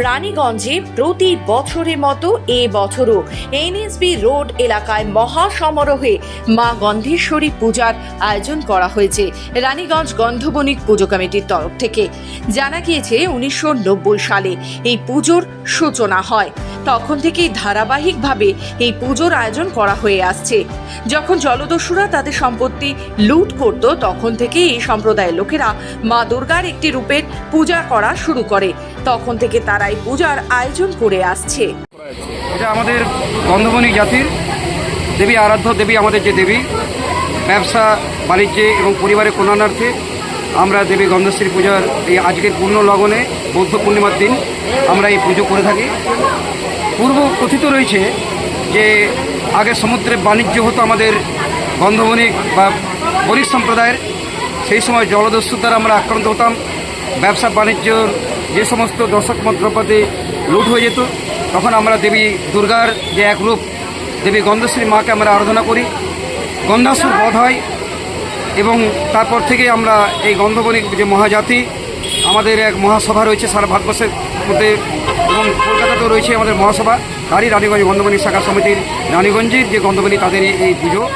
রানীগঞ্জে প্রতি বছরের মতো এ বছরও এনএসবি রোড এলাকায় মহা সমারোহে মা গন্ধেশ্বরী পূজার আয়োজন করা হয়েছে রানীগঞ্জ গন্ধবণিক পুজো কমিটির তরফ থেকে। জানা গিয়েছে, উনিশশো নব্বই সালে এই পুজোর সূচনা হয়। তখন থেকেই ধারাবাহিকভাবে এই পুজোর আয়োজন করা হয়ে আসছে। যখন জলদস্যুরা তাদের সম্পত্তি লুট করত, তখন থেকে এই সম্প্রদায়ের লোকেরা মা দুর্গার একটি রূপের পূজা করা শুরু করে। তখন থেকে তারা এই পূজার আয়োজন করে আসছে। এটা আমাদের গন্ধবনী জাতির দেবী, আরাধ্য দেবী, আমাদের যে দেবী, ব্যবসা, বাণিজ্যে এবং পরিবারের কল্যাণার্থে আমরা দেবী গন্ধশ্রী পূজার এই আজকের পূর্ণ লগনে বৌদ্ধ পূর্ণিমার দিন আমরা এই পুজো করে থাকি। পূর্ব কথিত রয়েছে যে আগে সমুদ্রে বাণিজ্য হতো আমাদের গন্ধবণিক বা বণিক সম্প্রদায়ের। সেই সময় জলদস্যুর দ্বারা আমরা আক্রান্ত হতাম। ব্যবসা বাণিজ্যর যে সমস্ত দর্শক মন্ত্রপাতি লুট হয়ে যেত। তখন আমরা দেবী দুর্গার যে এক রূপ দেবী গন্ধশ্রী মাকে আমরা আরাধনা করি। গন্ধাসুর বধ হয় এবং তারপর থেকে আমরা এই গন্ধবণিক যে মহাজাতি, আমাদের এক মহাসভা রয়েছে সারা ভারতবর্ষের মধ্যে এবং কলকাতাতেও রয়েছে আমাদের মহাসভা। তারই রানীগঞ্জ গন্ধবণী শাখা সমিতির রানীগঞ্জের যে গন্ধবণী তাদের এই- পুজো।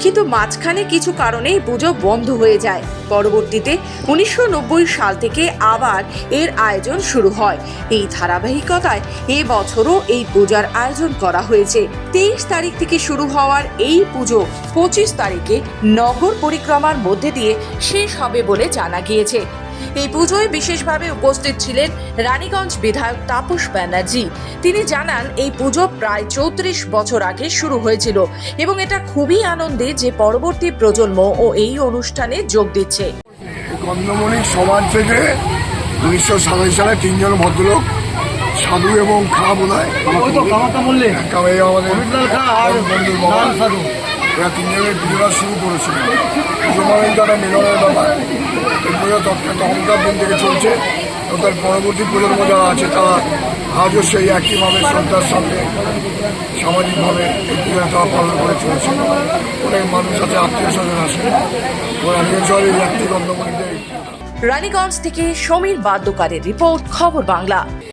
কিন্তু মাঝখানে কিছু কারণে পুজো বন্ধ হয়ে যায়। পরবর্তীতে উনিশশো নব্বই সাল থেকে আবার এর আয়োজন শুরু হয়। এই ধারাবাহিকতায় এ বছরও এই পূজার আয়োজন করা হয়েছে। তেইশ তারিখ থেকে শুরু হওয়ার এই পুজো পঁচিশ তারিখে নগর পরিক্রমার মধ্যে দিয়ে শেষ হবে বলে জানা গিয়েছে। এই পুজোয় বিশেষভাবে উপস্থিত ছিলেন রানীগঞ্জ বিধায়ক তাপস ব্যানার্জি। তিনি জানান এই পুজো প্রায় চৌত্রিশ বছর আগে শুরু হয়েছিল এবং এটা খুবই আনন্দে যে পরবর্তী প্রজন্ম ও এই অনুষ্ঠানে যোগ দিচ্ছে। গন্ধমণি সমাজ থেকে উনিশশো সাতাশ সালে তিনজন ভদ্রলোক সাধু এবং খা বোধ হয় আমাদের এরা তিনজনের পুজোটা শুরু করেছিল পুজো মানে তারা মিলনের ব্যাপার। এই তখনকার দিন থেকে চলছে। এবং তার পরবর্তী প্রজন্ম যারা আছে, তারা আজও সেই একইভাবে শ্রদ্ধার সঙ্গে সামাজিকভাবে এই তারা পালন করে চলছে। অনেক মানুষ আছে, আত্মীয় স্বজন আসে ওরা নির্জল এই ব্যক্তি গন্ধমণিদের রানীগঞ্জ থেকে সমীর বাদ্যকারের রিপোর্ট, খবর বাংলা।